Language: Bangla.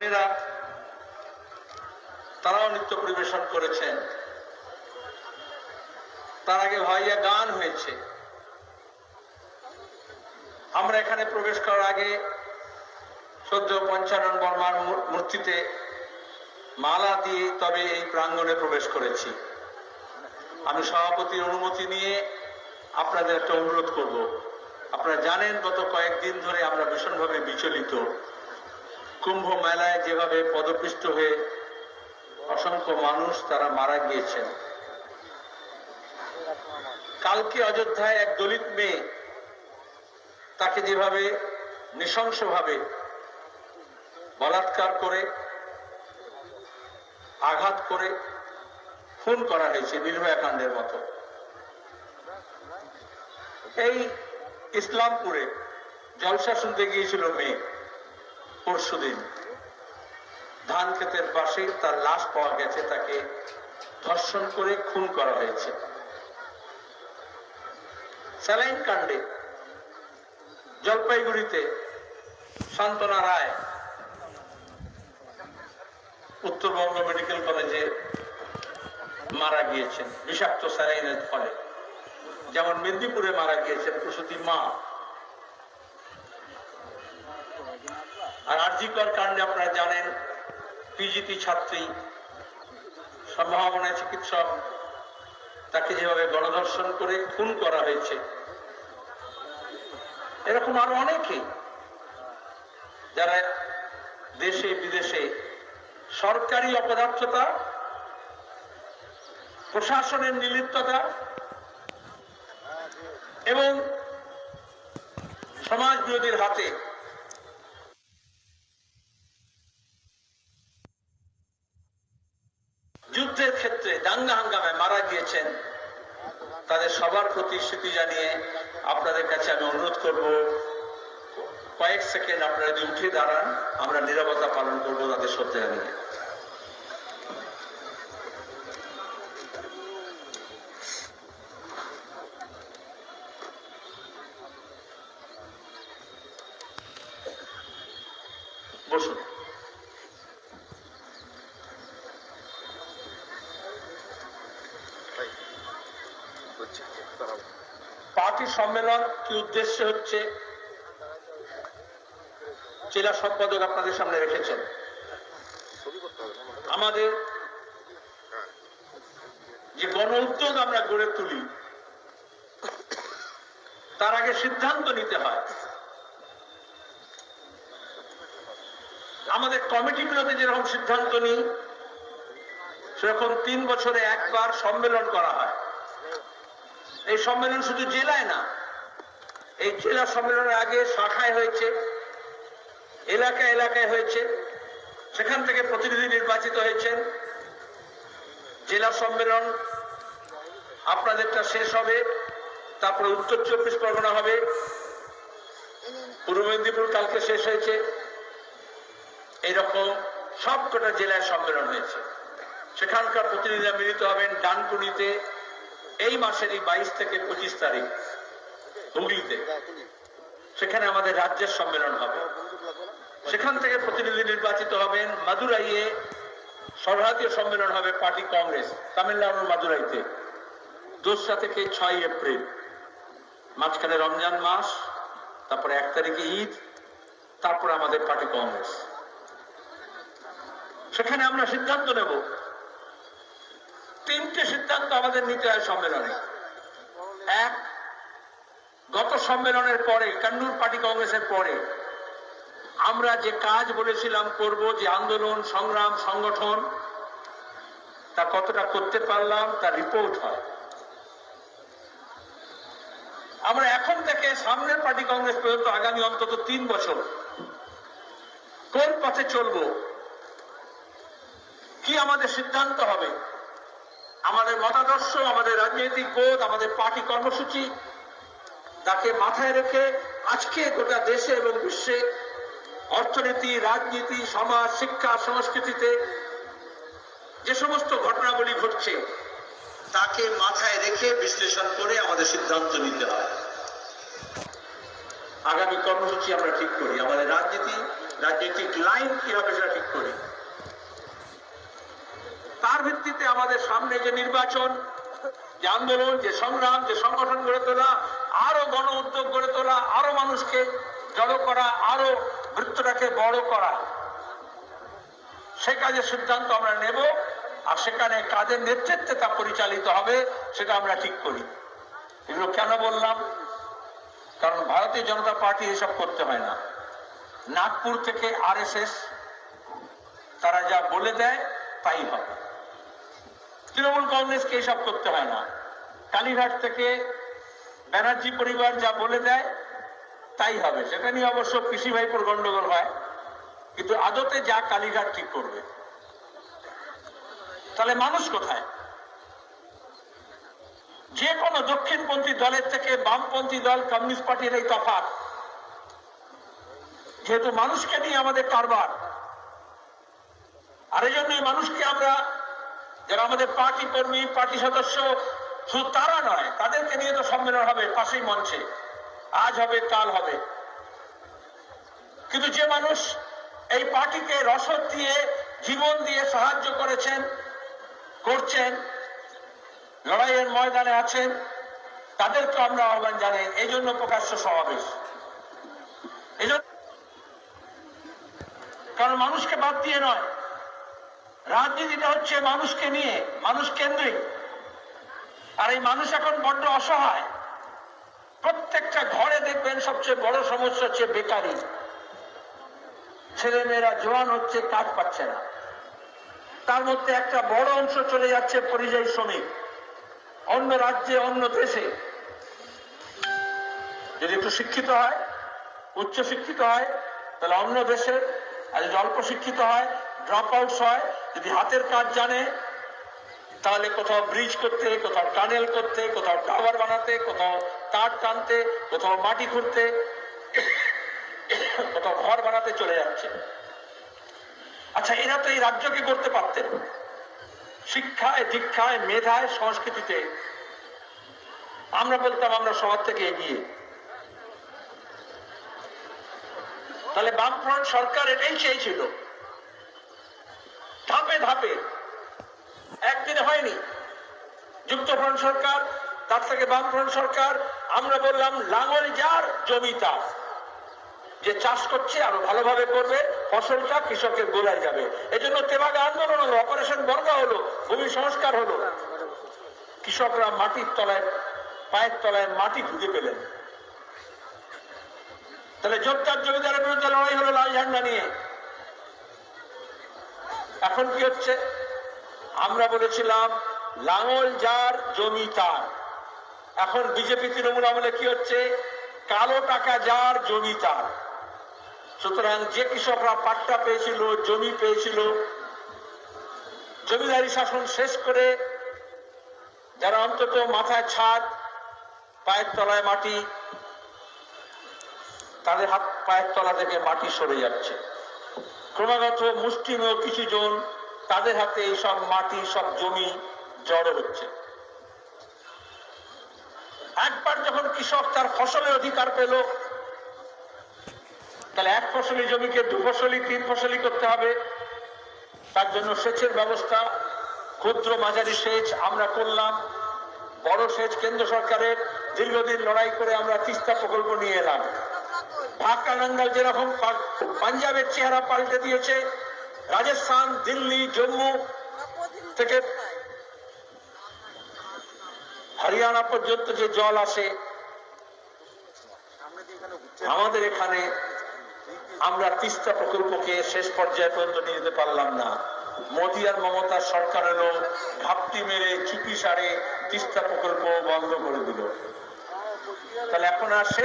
বোনেরা তারাও নৃত্য পরিবেশন করেছেন। তার আগে ভাইয়া গান হয়েছে। আমরা এখানে প্রবেশ করার আগে সদ্য পঞ্চানন বর্মার মূর্তিতে মালা দিয়ে তবে এই প্রাঙ্গণে প্রবেশ করেছি। আমি সভাপতির অনুমতি নিয়ে আপনাদের একটা অনুরোধ করব। আপনারা জানেন, গত কয়েকদিন ধরে আমরা ভীষণভাবে বিচলিত। কুম্ভ মেলায় যেভাবে পদপিষ্ট হয়ে অসংখ্য মানুষ তারা মারা গিয়েছেন। কালকে অযোধ্যায় এক দলিত মেয়ে তাকে যেভাবে নৃশংসভাবে বলাৎকার করে, আঘাত করে খুন করা হয়েছে নির্ভয়া কাণ্ডের মতো। এই ইসলামপুরে জলসা শুনতে গিয়েছিল মেয়ে। পরশুদিন। ধান ক্ষেতের পাশে তার লাশ পাওয়া গেছে, তাকে ধর্ষণ করে খুন করা হয়েছে। স্যালাইন কাণ্ডে জলপাইগুড়িতে সান্ত্বনা রায়, উত্তরবঙ্গ মেডিকেল কলেজে মারা গিয়েছেন, বিষাক্ত স্যালাইনের ফলে। যেমন মেদিনীপুরে মারা গিয়েছেন প্রসূতি মা আর আরজিকর কাণ্ডে আপনারা জানেন পিজিটি ছাত্রী, সম্ভাবনায় চিকিৎসক, তাকে যেভাবে গণধর্ষণ করে খুন করা হয়েছে। এরকম আরও অনেকেই যারা দেশে, বিদেশে সরকারি অপদার্থতা, প্রশাসনের নিলিপ্ততা এবং সমাজ বিরোধীর হাতে যুদ্ধের ক্ষেত্রে দাঙ্গা হাঙ্গামে মারা গিয়েছেন, তাদের সবার প্রতি স্মৃতি জানিয়ে আপনাদের কাছে আমি অনুরোধ করব, কয়েক সেকেন্ড আপনারা যদি উঠে দাঁড়ান, আমরা নিরাপত্তা পালন করব তাদের শ্রদ্ধা জানিয়ে বসুন পার্টি সম্মেলন, কি উদ্দেশ্য হচ্ছে? জেলা সম্পাদক আপনাদের সামনে রেখেছেন। আমাদের যে গণ উদ্যোগ আমরা গড়ে তুলি, তার আগে সিদ্ধান্ত নিতে হয়। আমাদের কমিটিগুলোতে যেরকম সিদ্ধান্ত নিই, সেরকম তিন বছরে একবার সম্মেলন করা হয়। এই সম্মেলন শুধু জেলায় না, এই জেলা সম্মেলনের আগে শাখায় হয়েছে এলাকা এলাকায় হয়েছে, সেখান থেকে প্রতিনিধি নির্বাচিত হয়েছেন। জেলা সম্মেলন আপনাদেরটা শেষ হবে, তারপরে উত্তর চব্বিশ পরগনা হবে, পূর্ব মেদিনীপুর কালকে শেষ হয়েছে। এইরকম সবকটা জেলায় সম্মেলন হয়েছে। সেখানকার প্রতিনিধিরা মিলিত হবেন ডানকুনিতে। এই মাসেরই বাইশ থেকে পঁচিশ তারিখ, হুগলিতে। সেখানে আমাদের রাজ্যের সম্মেলন হবে। সেখান থেকে প্রতিনিধি নির্বাচিত হবেন মাদুরাইয়ে সর্বভারতীয় সম্মেলন হবে পার্টি কংগ্রেস, তামিলনাড়ুর মাদুরাইতে, দোসরা থেকে ছয় এপ্রিল। মাঝখানে রমজান মাস, তারপরে এক তারিখে ঈদ, তারপরে আমাদের পার্টি কংগ্রেস। সেখানে আমরা সিদ্ধান্ত নেব তিনটে সিদ্ধান্ত আমাদের নিতে হয় সম্মেলনে। এক, গত সম্মেলনের পরে, কান্নুর পার্টি কংগ্রেসের পরে, আমরা যে কাজ বলেছিলাম করব, যে আন্দোলন, সংগ্রাম, সংগঠন, তা কতটা করতে পারলাম তার রিপোর্ট হয়। আমরা এখন থেকে সামনের পার্টি কংগ্রেস পর্যন্ত আগামী অন্তত তিন বছর কোন পথে চলবো, কি আমাদের সিদ্ধান্ত হবে আমাদের মতাদর্শ, আমাদের রাজনৈতিক বোধ, আমাদের পার্টি কর্মসূচি তাকে মাথায় রেখে আজকে গোটা দেশে এবং বিশ্বে অর্থনীতি, রাজনীতি, সমাজ, শিক্ষা, সংস্কৃতিতে যে সমস্ত ঘটনাগুলি ঘটছে, তাকে মাথায় রেখে বিশ্লেষণ করে আমাদের সিদ্ধান্ত নিতে হয়। আগামী কর্মসূচি আমরা ঠিক করি। আমাদের রাজনীতি, রাজনৈতিক লাইন কি হবে সেটা ঠিক করি সামনে যে নির্বাচন, যে আন্দোলন, যে সংগ্রাম, যে সংগঠন গড়ে তোলা, আরও গণ উদ্যোগ গড়ে তোলা, আরও মানুষকে জড়ো করা, আরও বৃত্তটাকে বড় করা, সে কাজের সিদ্ধান্ত আমরা নেব আর সেখানে কাদের নেতৃত্বে তা পরিচালিত হবে, সেটা আমরা ঠিক করি। এগুলো কেন বললাম? কারণ ভারতীয় জনতা পার্টি এসব করতে হয় না। নাগপুর থেকে আরএসএস, তারা যা বলে দেয়, তাই হবে। তৃণমূল কংগ্রেসকে এসব করতে হয় না। কালীঘাট থেকে ব্যানার্জি পরিবার যা বলে দেয়, তাই হবে। সেটা নিয়ে অবশ্য কৃষি ভাইপোর গন্ডগোল হয়। কিন্তু আদতে যা কালীঘাট ঠিক করবে। তাহলে মানুষ কোথায়? যে কোনো দক্ষিণপন্থী দলের থেকে বামপন্থী দল, কমিউনিস্ট পার্টির এই তফাৎ। যেহেতু মানুষকে নিয়ে আমাদের কারবার আর এই জন্যই মানুষকে আমরা যারা আমাদের পার্টি কর্মী, পার্টি সদস্য, শুধু তারা নয়, তাদেরকে নিয়ে তো সম্মেলন হবে পাশেই মঞ্চে। আজ হবে, কাল হবে। কিন্তু যে মানুষ এই পার্টিকে রসদ দিয়ে, জীবন দিয়ে সাহায্য করেছেন, করছেন, লড়াইয়ের ময়দানে আছেন, তাদেরকে আমরা আহ্বান জানাই, এই জন্য প্রকাশ্য সমাবেশ। কারণ মানুষকে বাদ দিয়ে নয় রাজনীতিটা হচ্ছে মানুষকে নিয়ে, মানুষ কেন্দ্রিক। আর এই মানুষ এখন বড্ড অসহায়। প্রত্যেকটা ঘরে দেখবেন সবচেয়ে বড় সমস্যা হচ্ছে বেকারি। ছেলে মেয়েরা জোয়ান হচ্ছে, কাজ পাচ্ছে না। তার মধ্যে একটা বড় অংশ চলে যাচ্ছে পরিযায়ী শ্রমিক। অন্য রাজ্যে, অন্য দেশে। যদি একটু শিক্ষিত হয়, উচ্চ শিক্ষিত হয়, তাহলে অন্য দেশে। আর যদি অল্প শিক্ষিত হয় ড্রপ আউটস হয় যদি হাতের কাজ জানে, তাহলে কোথাও ব্রিজ করতে, কোথাও টানেল করতে, কোথাও টাওয়ার বানাতে, কোথাও তার টানতে, কোথাও মাটি খুঁড়তে, কোথাও ঘর বানাতে চলে যাচ্ছে। আচ্ছা এরা তো এই রাজ্যকে করতে পারতেন। শিক্ষায়, দীক্ষায়, মেধায়, সংস্কৃতিতে। আমরা বলতাম, আমরা সবার থেকে এগিয়ে। তাহলে বামফ্রন্ট সরকার এটাই চেয়েছিল ধাপে ধাপে। একদিনে হয়নি। যুক্তফ্রন্ট সরকার, তার থেকে বামফ্রন্ট সরকার, আমরা বললাম, লাঙল যার জমি যে চাষ করছে, আরও ভালোভাবে করবে, ফসলটা কৃষকের গোলায় যাবে। এজন্য তেবাগা আন্দোলন হলো, অপারেশন বর্গা হলো, ভূমি সংস্কার হলো। কৃষকরা মাটির তলায়, পায়ের তলায় মাটি খুঁজে পেলেন। তাহলে জোরদার জমিদারের বিরুদ্ধে লড়াই হলো লাল ঝান্ডা নিয়ে। এখন কি হচ্ছে? আমরা বলেছিলাম, লাঙল যার, জমি তার। এখন বিজেপি তৃণমূল আমলে কি হচ্ছে? কালো টাকা যার, জমি তার। সুতরাং যে কৃষকরা পাট্টা পেয়েছিল, জমি পেয়েছিল, জমিদারি শাসন শেষ করে যারা অন্তত মাথায় ছাদ, পায়ের তলায় মাটি, তাদের হাত, পায়ের তলা থেকে মাটি সরে যাচ্ছে। ক্রমাগত মুষ্টিমেয় কিছু জন তাদের হাতে সব মাটি, সব জমি জড়ো হচ্ছে। একবার যখন কৃষক তার ফসলের অধিকার পেল, তাহলে এক ফসলি জমিকে, দু ফসলি, তিন ফসলি করতে হবে। তার জন্য সেচের ব্যবস্থা, ক্ষুদ্র মাঝারি সেচ আমরা করলাম, বড় সেচ কেন্দ্র সরকারের দীর্ঘদিন লড়াই করে আমরা তিস্তা প্রকল্প নিয়ে এলাম। ঢাকা নাঙ্গাল যেরকম পাঞ্জাবের চেহারা পাল্টে দিয়েছে, রাজস্থান, দিল্লি, জম্মু থেকে হরিয়ানা পর্যন্ত যে জল আসে, আমাদের এখানে আমরা তিস্তা প্রকল্পকে শেষ পর্যায়ে পর্যন্ত নিয়ে যেতে পারলাম না। মোদী আর মমতার সরকার এলো, ঘাপটি মেরে চুপি সারে তিস্তা প্রকল্প বন্ধ করে দিল। তাহলে এখন আর